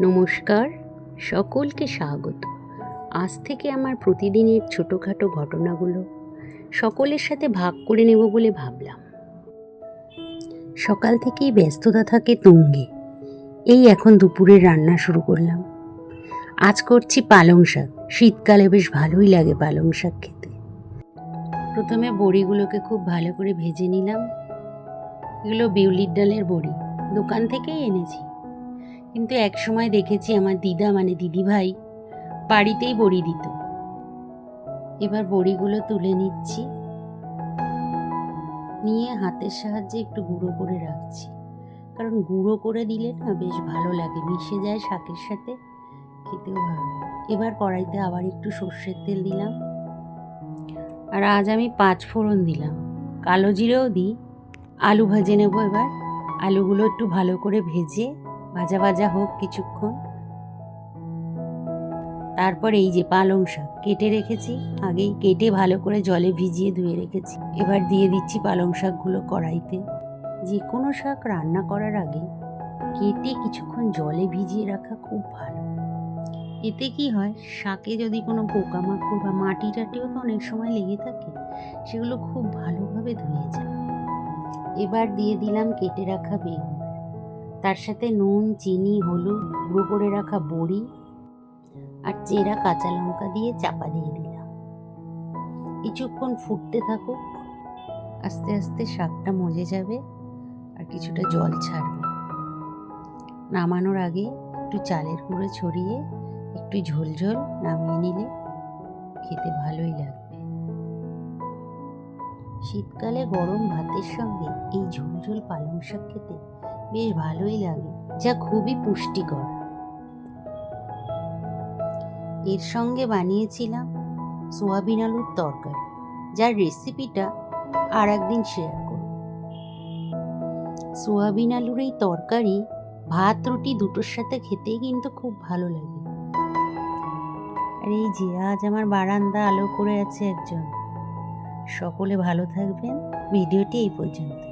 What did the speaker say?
নমস্কার, সকলকে স্বাগত। আজ থেকে আমার প্রতিদিনের ছোটোখাটো ঘটনাগুলো সকলের সাথে ভাগ করে নেব বলে ভাবলাম। সকাল থেকেই ব্যস্ততা থাকে তুঙ্গে। এই এখন দুপুরের রান্না শুরু করলাম। আজ করছি পালং শাক। শীতকালে বেশ ভালোই লাগে পালং শাক খেতে। প্রথমে বড়িগুলোকে খুব ভালো করে ভেজে নিলাম। এগুলো বিউলির ডালের বড়ি। দোকান থেকেই এনেছি। কিন্তু এক সময় দেখেছি আমার দিদা মানে দিদিভাই, বাড়িতেই বড়ি দিত। এবার বড়িগুলো তুলে নিচ্ছি। নিয়ে হাতের সাহায্যে একটু গুঁড়ো করে রাখছি। কারণ গুঁড়ো করে দিলে না বেশ ভালো লাগে, মিশে যায় শাকের সাথে, খেতেও ভালো লাগে। এবার কড়াইতে আবার একটু সর্ষের তেল দিলাম। আর আজ আমি পাঁচ ফোড়ন দিলাম। কালো জিরেও দিই, আলু ভাজে নেব এবার। আলুগুলো একটু ভালো করে ভেজে ভাজা ভাজা হোক কিছুক্ষণ। তারপর এই যে পালং শাক, কেটে রেখেছি। আগেই কেটে ভালো করে জলে ভিজিয়ে ধুয়ে রেখেছি। এবার দিয়ে দিচ্ছি পালং শাকগুলো কড়াইতে। যে কোনো শাক রান্না করার আগে কেটে কিছুক্ষণ জলে ভিজিয়ে রাখা খুব ভালো। এতে কি হয়, শাকে যদি কোনো পোকামাকড় বা মাটি টাটিও তো অনেক সময় লেগে থাকে, সেগুলো খুব ভালোভাবে ধুয়ে যায়। এবার দিয়ে দিলাম কেটে রাখা বেগুন। তার সাথে নুন, চিনি, হলুদ, গুঁড়ো করে রাখা বড়ি আর চেরা কাঁচা লঙ্কা দিয়ে চাপা দিয়ে দিলাম। কিছুক্ষণ ফুটতে থাকুক, আস্তে আস্তে শাকটা মজে যাবে আর কিছুটা জল ছাড়বে। নামানোর আগে একটু চালের গুঁড়ো ছড়িয়ে একটু ঝোল ঝোল নামিয়ে নিলে খেতে ভালোই লাগবে। শীতকালে গরম ভাতের সঙ্গে এই ঝোল ঝোল পালং শাক খেতে বেশ ভালোই লাগে, যা খুবই পুষ্টিকর। এর সঙ্গে বানিয়েছিলাম সোয়াবিন আলুর তরকারি, যার রেসিপিটা আর একদিন শেয়ার করব। সোয়াবিন আলুর এই তরকারি, ভাত, রুটি দুটোর সাথে খেতেই কিন্তু খুব ভালো লাগে। আর এই যে আজ আমার বারান্দা আলো করে আছে একজন। সকলে ভালো থাকবেন, ভিডিওটি এই পর্যন্ত।